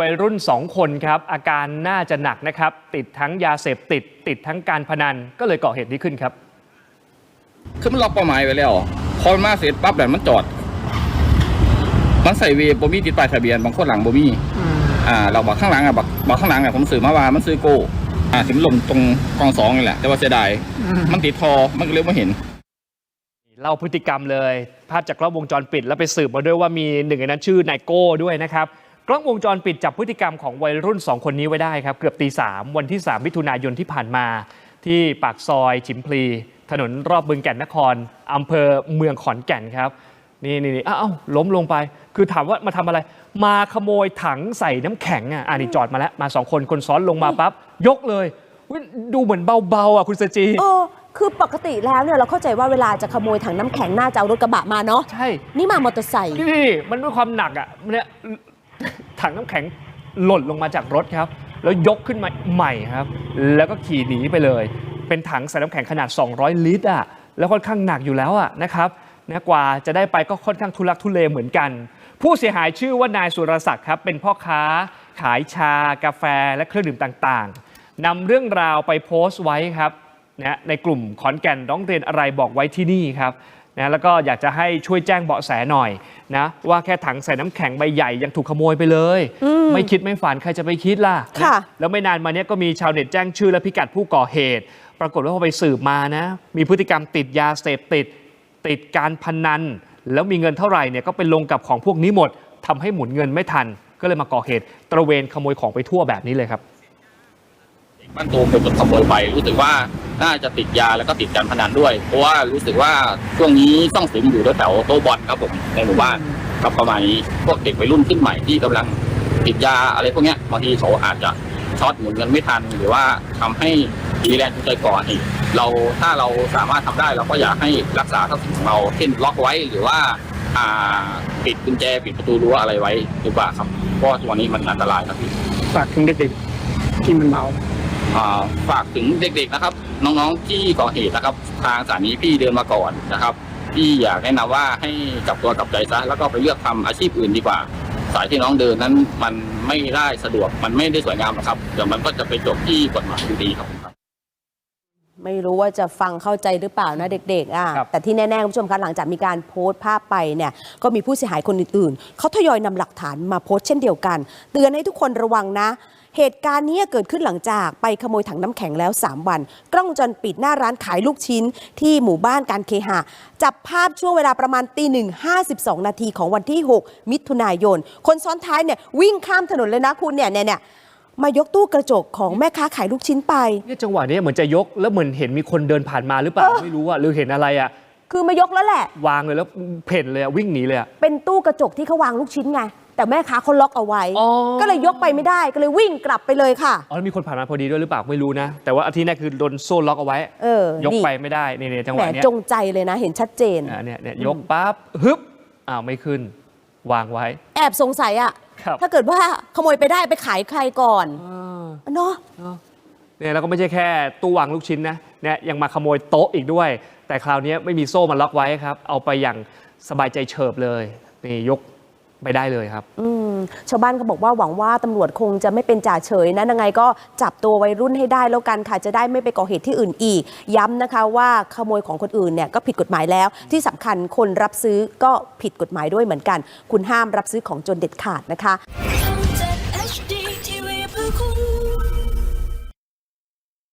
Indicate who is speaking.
Speaker 1: วัยรุ่น 2 คนครับ อาการน่าจะหนักนะครับ ติดทั้งยาเสพติด ติดทั้งการพนันก็เลยก่อเหตุนี้ขึ้นครับ
Speaker 2: คือมันล็อกเป้าหมายไว้แล้ว พอมันมาเสร็จปั๊บแบบมันจอด มันใส่เวฟบ่มีติดป้ายทะเบียนบางคนหลังบ่มีอ่า เราบอกข้างหลังอะบอกบอกข้างหลังอะผมซื้อมาว่ามันซื้อโก้อ่าถึงลมตรงกองสองนี่แหละ แต่ว่าเสียดายมันติดทอมันก็เลยไม่เห็น
Speaker 1: เล่าพฤติกรรมเลย ภาพจากกล้องวงจรปิดแล้วไปสืบมาด้วยว่ามีหนึ่งในนั้นชื่อนายโก้ด้วยนะครับ กล้องวงจรปิดจับพฤติกรรมของวัยรุ่น 2 คนนี้ไว้ได้ครับเกือบตีสามวันที่ 3 มิถุนายนที่ผ่านมา ที่ปากซอยฉิมพลี ถนนรอบบึงแก่นนครอำเภอเมืองขอนแก่นครับ นี่นี่นี่อ้าวล้มลงไป คือถามว่ามาทำอะไร มาขโมยถังใส่น้ำแข็งอะอ่านี่จอดมาแล้ว มาสองคนคนซ้อนลงมาปั๊บยกเลยอุ๊ยดูเหมือนเบาๆอะคุณสจี
Speaker 3: เออคือปกติแล้วเนี่ยเราเข้าใจว่าเวลาจะขโมยถังน้ำแข็งน่าจะเอารถกระบะมาเนาะ
Speaker 1: ใช่
Speaker 3: นี่มามอเตอร์ไซค์
Speaker 1: นี่มันด้วยความหนักอะเนี่ย ถังน้ำแข็งหล่นลงมาจากรถครับ แล้วยกขึ้นมาใหม่ครับ แล้วก็ขี่หนีไปเลย เป็นถังใส่น้ำแข็งขนาด 200 ลิตรอะแล้วค่อนข้างหนักอยู่แล้วอะนะครับนะกว่าจะได้ไปก็ค่อนข้างทุลักทุเลเหมือนกัน ผู้เสียหายชื่อว่านายสุรศักดิ์ครับเป็นพ่อค้า ขายชา กาแฟ และเครื่องดื่มต่างๆนำเรื่องราวไปโพสต์ไว้ครับนะในกลุ่มขอนแก่นร้องเรียนอะไรบอกไว้ที่นี่ครับ นะแล้วก็อยากจะให้ช่วยแจ้งเบาะแสหน่อยนะว่าแค่ถังใส่น้ำแข็งใบใหญ่ยังถูกขโมยไปเลย ไม่คิดไม่ฝันใครจะไปคิดล่ะ
Speaker 3: ค่ะ
Speaker 1: นแล้วไม่นานมาเนี้ยก็มีชาวเน็ตแจ้งชื่อและพิกัดผู้ก่อเหตุ ปรากฏว่าพอไปสืบมานะ มีพฤติกรรมติดยาเสพติด ติดการพนันแล้วมีเงินเท่าไหร่เนี่ยก็ไปลงกับของพวกนี้หมดทำให้หมุนเงินไม่ทัน ก็เลยมาก่อเหตุ ตระเวนขโมยของไปทั่วแบบนี้เลยครับ
Speaker 2: บ้านตูมเป็นคนขโมยไปรู้สึกว่า น่าจะติดยาแล้วก็ติดการพนันด้วย เพราะว่ารู้สึกว่าช่วงนี้ต้องสิงอยู่แถวโต๊ะบอลครับผมในหมู่บ้านครับประมาณนี้พวกเด็กวัยรุ่นขึ้นใหม่ที่กำลังติดยาอะไรพวกเนี้ยบางทีเขาอาจจะช็อตหมุนเงินไม่ทัน หรือว่าทำให้ดีแลนด์ใจก่อนอีกเราถ้าเราสามารถทำได้เราก็อยากให้รักษาทรัพย์สินของเราเช่นล็อกไว้หรือว่าปิดกุญแจปิดประตูรั้วอะไรไว้ดีกว่าครับเพราะว่าตัวนนี้มันอันตรายครับพี่
Speaker 4: ฝากถึงเด็กๆที่มันเมา
Speaker 2: ฝากถึงเด็กๆนะครับ น้องๆที่ก่อเหตุนะครับ ทางสถานีพี่เดินมาก่อนนะครับพี่อยากแนะนำว่าให้กลับตัวกลับใจซะแล้วก็ไปเลือกทำอาชีพอื่นดีกว่า สายที่น้องเดินนั้นมันไม่ได้สะดวกมันไม่ได้สวยงามหรอกครับเดี๋ยวมันก็จะไปจบที่กฎหมายอยู่ดีครับผมครับ
Speaker 3: ไม่รู้ว่าจะฟังเข้าใจหรือเปล่านะเด็กๆอะ
Speaker 1: ครับ
Speaker 3: แต่ที่แน่ๆคุณผู้ชมคะหลังจากมีการโพสต์ภาพไปเนี่ยก็มีผู้เสียหายคนอื่นๆเขาทยอยนำหลักฐานมาโพสต์เช่นเดียวกัน เตือนให้ทุกคนระวังนะ เหตุการณ์นี้เกิดขึ้นหลังจากไปขโมยถังน้ำแข็งแล้ว 3 วัน กล้องวงจรปิดหน้าร้านขายลูกชิ้นที่หมู่บ้านการเคหะ จับภาพช่วงเวลาประมาณตีหนึ่งห้าสิบสองนาทีของวันที่ 6 มิถุนายน คนซ้อนท้ายเนี่ยวิ่งข้ามถนนเลยนะคุณเนี่ยเนี่ยเนี่ยมายกตู้กระจกของแม่ค้าขายลูกชิ้นไป
Speaker 1: เนี่ยจังหวะนี้เหมือนจะยกแล้วเหมือนเห็นมีคนเดินผ่านมาหรือเปล่าไม่รู้อะหรือเห็นอะไรอะ
Speaker 3: คือมายกแล้วแหละ
Speaker 1: วางเลยแล้วเพ่นเลยอะวิ่งหนีเลยอะ
Speaker 3: เป็นตู้กระจกที่เขาวางลูกชิ้นไง แต่แม่ค้าเขาล็อกเอาไว้
Speaker 1: อ๋อ
Speaker 3: ก็เลยยกไปไม่ได้ก็เลยวิ่งกลับไปเลยค่ะ
Speaker 1: อ๋อแล้วมีคนผ่านมาพอดีด้วยหรือเปล่าไม่รู้นะ แต่ว่าอาทิตย์นี้คือโดนโซ่ล็อกเอาไว้
Speaker 3: เออย
Speaker 1: ก
Speaker 3: นี่
Speaker 1: ไปไม่ได้นี่ๆจังห
Speaker 3: แหม
Speaker 1: วะเนี้ย
Speaker 3: จงใจเลยนะเห็นชัดเจน
Speaker 1: อ่าเนี่ยเนี่ยยกปั๊บฮึบอ้าวไม่ขึ้น วางไว้
Speaker 3: แอบสงสัยอะ
Speaker 1: ครับ
Speaker 3: ถ้าเกิดว่าขโมยไปได้ไปขายใครก่อนเนาะ
Speaker 1: เนี่ยแล้วก็ไม่ใช่แค่ตู้วางลูกชิ้นนะเนี่ยยังมาขโมยโต๊ะอีกด้วย แต่คราวนี้ไม่มีโซ่มาล็อกไว้ครับ เอาไปอย่างสบายใจเฉิบเลยนี่ยก ไปได้เลยครับ
Speaker 3: อืมชาวบ้านก็บอกว่าหวังว่าตำรวจคงจะไม่เป็นจ่าเฉยนะยังไงก็จับตัววัยรุ่นให้ได้แล้วกันค่ะจะได้ไม่ไปก่อเหตุที่อื่นอีก ย้ำนะคะว่าขโมยของคนอื่นเนี่ยก็ผิดกฎหมายแล้ว ที่สำคัญคนรับซื้อก็ผิดกฎหมายด้วยเหมือนกัน คุณห้ามรับซื้อของจนเด็ดขาดนะคะ